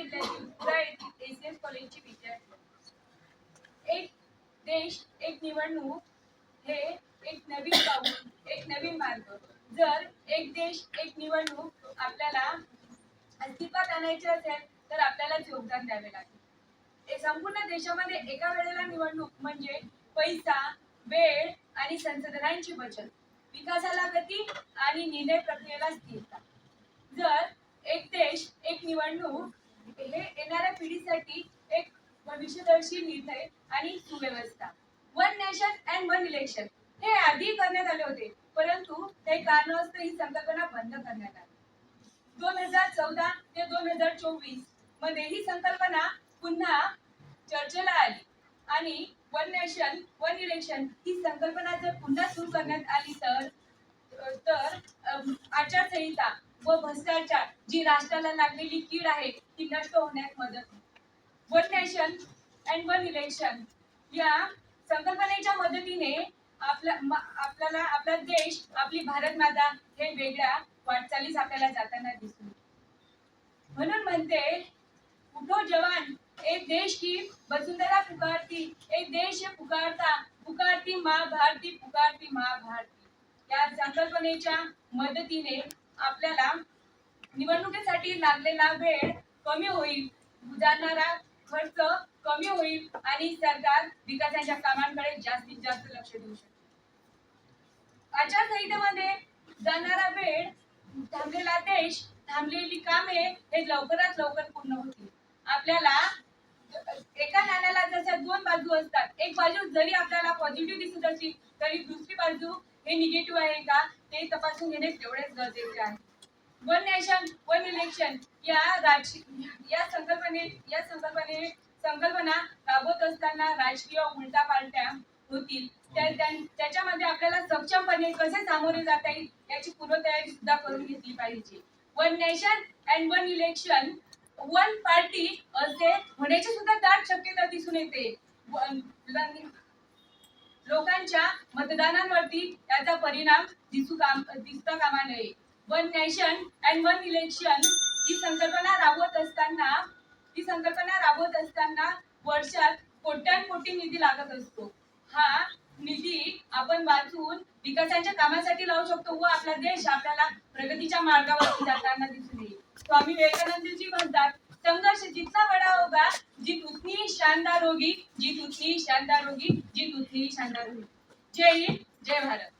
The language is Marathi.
जिल्ह्यातील येथील कॉलेजची विद्यार्थी एक देश एक निवडणूक हे एक नवीन पाऊल एक नवीन मार्ग जर एक देश एक निवडणूक आपल्याला अस्तित्वात आणायची असेल तर आपल्यालाच योगदान द्यावे लागेल संपूर्ण देशामध्ये एका वेळेला निवडणूक म्हणजे पैसा वेळ आणि संसाधनांची बचत विकासाला गती आणि निर्णय प्रक्रियेला स्थिरता जर एक देश एक निवडणूक हे येणाऱ्या पिढीसाठी एक भविष्यदर्शी निर्णय आणि सुव्यवस्था. One nation and one election हे आधी करण्यात आले होते परंतु काही कारणास्तव ही संकल्पना बंद करण्यात आली. दोन हजार चौदा ते दोन हजार चोवीसमध्ये ही संकल्पना पुन्हा चर्चेला आली. आणि वन नेशन वन इलेक्शन ही संकल्पना जर पुन्हा सुरू करण्यात आली तर तर आचारसंहिता व भ्रष्टाचार जी राष्ट्राला लागलेली कीड आहे ती नष्ट होण्यास मदत one nation and one election या संकल्पनेच्या मदतीने आपला आपल्याला आपला देश आपली भारत माता हे वेगळ्या वाटचालीस आपल्याला जाताना दिसून म्हणून म्हणते उठो जवान एक देश की वसुंधरा पुकारती एक देश पुकारता पुकारती मा भारती पुकारती मा भारती. या संकल्पनेच्या मदतीने आपल्याला निवडणुकीसाठी लागलेला वेळ कमी होईल जाणारा खर्च कमी होईल आणि सरकार विकासाच्या कामांकडे जास्तीत जास्त लक्ष देऊ शकते. आचारसंहितेमध्ये जाणारा वेळ थांबलेला देश थांबलेली कामे हे लवकरात लवकर पूर्ण होतील. आपल्याला एका नाण्याला जशा दोन बाजू असतात एक बाजू जरी आपल्याला पॉझिटिव्ह दिसत असली तरी दुसरी बाजू हे निगेटिव्ह आहे का ते तपासून घेणे तेवढेच गरजेचे आहे. वन नेशन वन इलेक्शन या राज या संकल्पने या संकल्पने संकल्पना राबवत असताना राजकीय उलटा पालट्या होतील. त्याच्यामध्ये आपल्याला सक्षमपणे कसे सामोरे जाता येईल याची पूर्वतयारी सुद्धा करून घेतली पाहिजे. One nation and one election one party असे होण्याची सुद्धा दाट शक्यता दिसून येते. लोकांच्या मतदानांवरती याचा परिणाम दिसू काम दिसता कामा नये. One nation and one election ही संकल्पना राबवत असताना ही संकल्पना राबवत असताना वर्षात कोट्यानकोटी निधी लागत असतो. हा निधी आपण वाचून विकासाच्या कामासाठी लावू शकतो व आपला देश आपल्याला प्रगतीच्या मार्गावरती जाताना दिसून येईल स्वामी विवेकानंदजी म्हणतात संघर्ष जितका बड़ा होगा जीत उतनी शानदार होगी जीत उतनी शानदार होगी जीत उतनी शानदार होगी जय हिंद जय भारत.